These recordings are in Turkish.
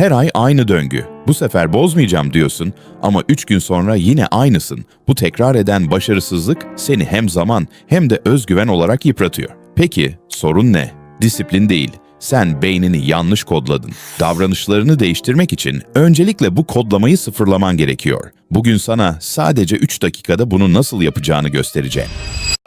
Her ay aynı döngü. Bu sefer bozmayacağım diyorsun ama 3 gün sonra yine aynısın. Bu tekrar eden başarısızlık seni hem zaman hem de özgüven olarak yıpratıyor. Peki sorun ne? Disiplin değil. Sen beynini yanlış kodladın. Davranışlarını değiştirmek için öncelikle bu kodlamayı sıfırlaman gerekiyor. Bugün sana sadece 3 dakikada bunu nasıl yapacağını göstereceğim.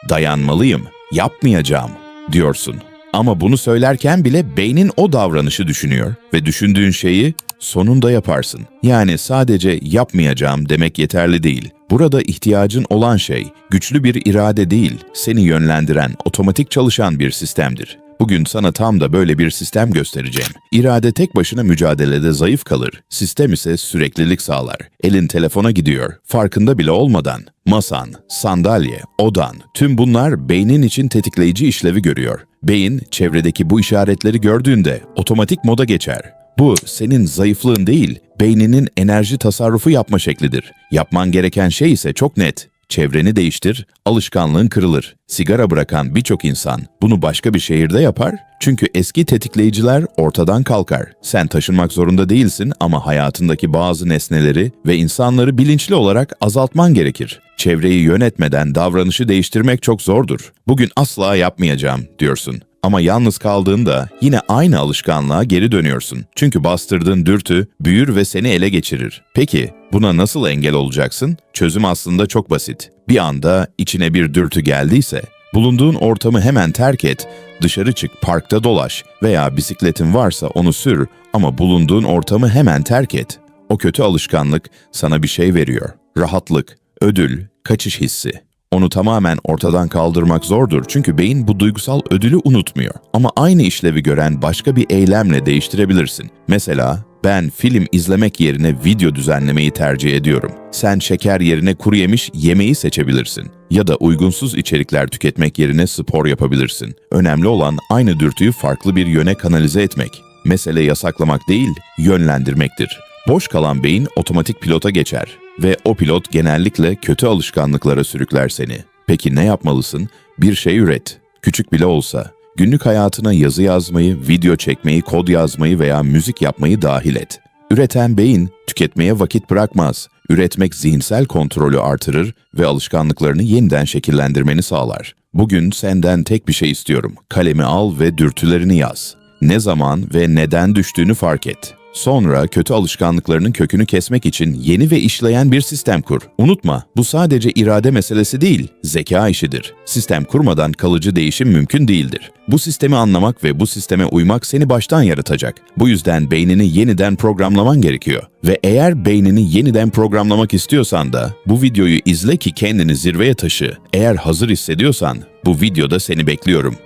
Dayanmalıyım, yapmayacağım diyorsun. Ama bunu söylerken bile beynin o davranışı düşünüyor ve düşündüğün şeyi sonunda yaparsın. Yani sadece yapmayacağım demek yeterli değil. Burada ihtiyacın olan şey güçlü bir irade değil, seni yönlendiren, otomatik çalışan bir sistemdir. Bugün sana tam da böyle bir sistem göstereceğim. İrade tek başına mücadelede zayıf kalır, sistem ise süreklilik sağlar. Elin telefona gidiyor, farkında bile olmadan. Masan, sandalye, odan, tüm bunlar beynin için tetikleyici işlevi görüyor. Beyin, çevredeki bu işaretleri gördüğünde otomatik moda geçer. Bu senin zayıflığın değil, beyninin enerji tasarrufu yapma şeklidir. Yapman gereken şey ise çok net. Çevreni değiştir, alışkanlığın kırılır. Sigara bırakan birçok insan bunu başka bir şehirde yapar çünkü eski tetikleyiciler ortadan kalkar. Sen taşınmak zorunda değilsin ama hayatındaki bazı nesneleri ve insanları bilinçli olarak azaltman gerekir. Çevreyi yönetmeden davranışı değiştirmek çok zordur. Bugün asla yapmayacağım diyorsun. Ama yalnız kaldığında yine aynı alışkanlığa geri dönüyorsun. Çünkü bastırdığın dürtü büyür ve seni ele geçirir. Peki buna nasıl engel olacaksın? Çözüm aslında çok basit. Bir anda içine bir dürtü geldiyse bulunduğun ortamı hemen terk et. Dışarı çık, parkta dolaş veya bisikletin varsa onu sür ama bulunduğun ortamı hemen terk et. O kötü alışkanlık sana bir şey veriyor. Rahatlık, ödül, kaçış hissi. Onu tamamen ortadan kaldırmak zordur çünkü beyin bu duygusal ödülü unutmuyor. Ama aynı işlevi gören başka bir eylemle değiştirebilirsin. Mesela ben film izlemek yerine video düzenlemeyi tercih ediyorum. Sen şeker yerine kuru yemiş yemeği seçebilirsin. Ya da uygunsuz içerikler tüketmek yerine spor yapabilirsin. Önemli olan aynı dürtüyü farklı bir yöne kanalize etmek. Mesele yasaklamak değil, yönlendirmektir. Boş kalan beyin otomatik pilota geçer ve o pilot genellikle kötü alışkanlıklara sürükler seni. Peki ne yapmalısın? Bir şey üret. Küçük bile olsa. Günlük hayatına yazı yazmayı, video çekmeyi, kod yazmayı veya müzik yapmayı dahil et. Üreten beyin tüketmeye vakit bırakmaz. Üretmek zihinsel kontrolü artırır ve alışkanlıklarını yeniden şekillendirmeni sağlar. Bugün senden tek bir şey istiyorum. Kalemi al ve dürtülerini yaz. Ne zaman ve neden düştüğünü fark et. Sonra kötü alışkanlıklarının kökünü kesmek için yeni ve işleyen bir sistem kur. Unutma, bu sadece irade meselesi değil, zeka işidir. Sistem kurmadan kalıcı değişim mümkün değildir. Bu sistemi anlamak ve bu sisteme uymak seni baştan yaratacak. Bu yüzden beynini yeniden programlaman gerekiyor. Ve eğer beynini yeniden programlamak istiyorsan da bu videoyu izle ki kendini zirveye taşı. Eğer hazır hissediyorsan bu videoda seni bekliyorum.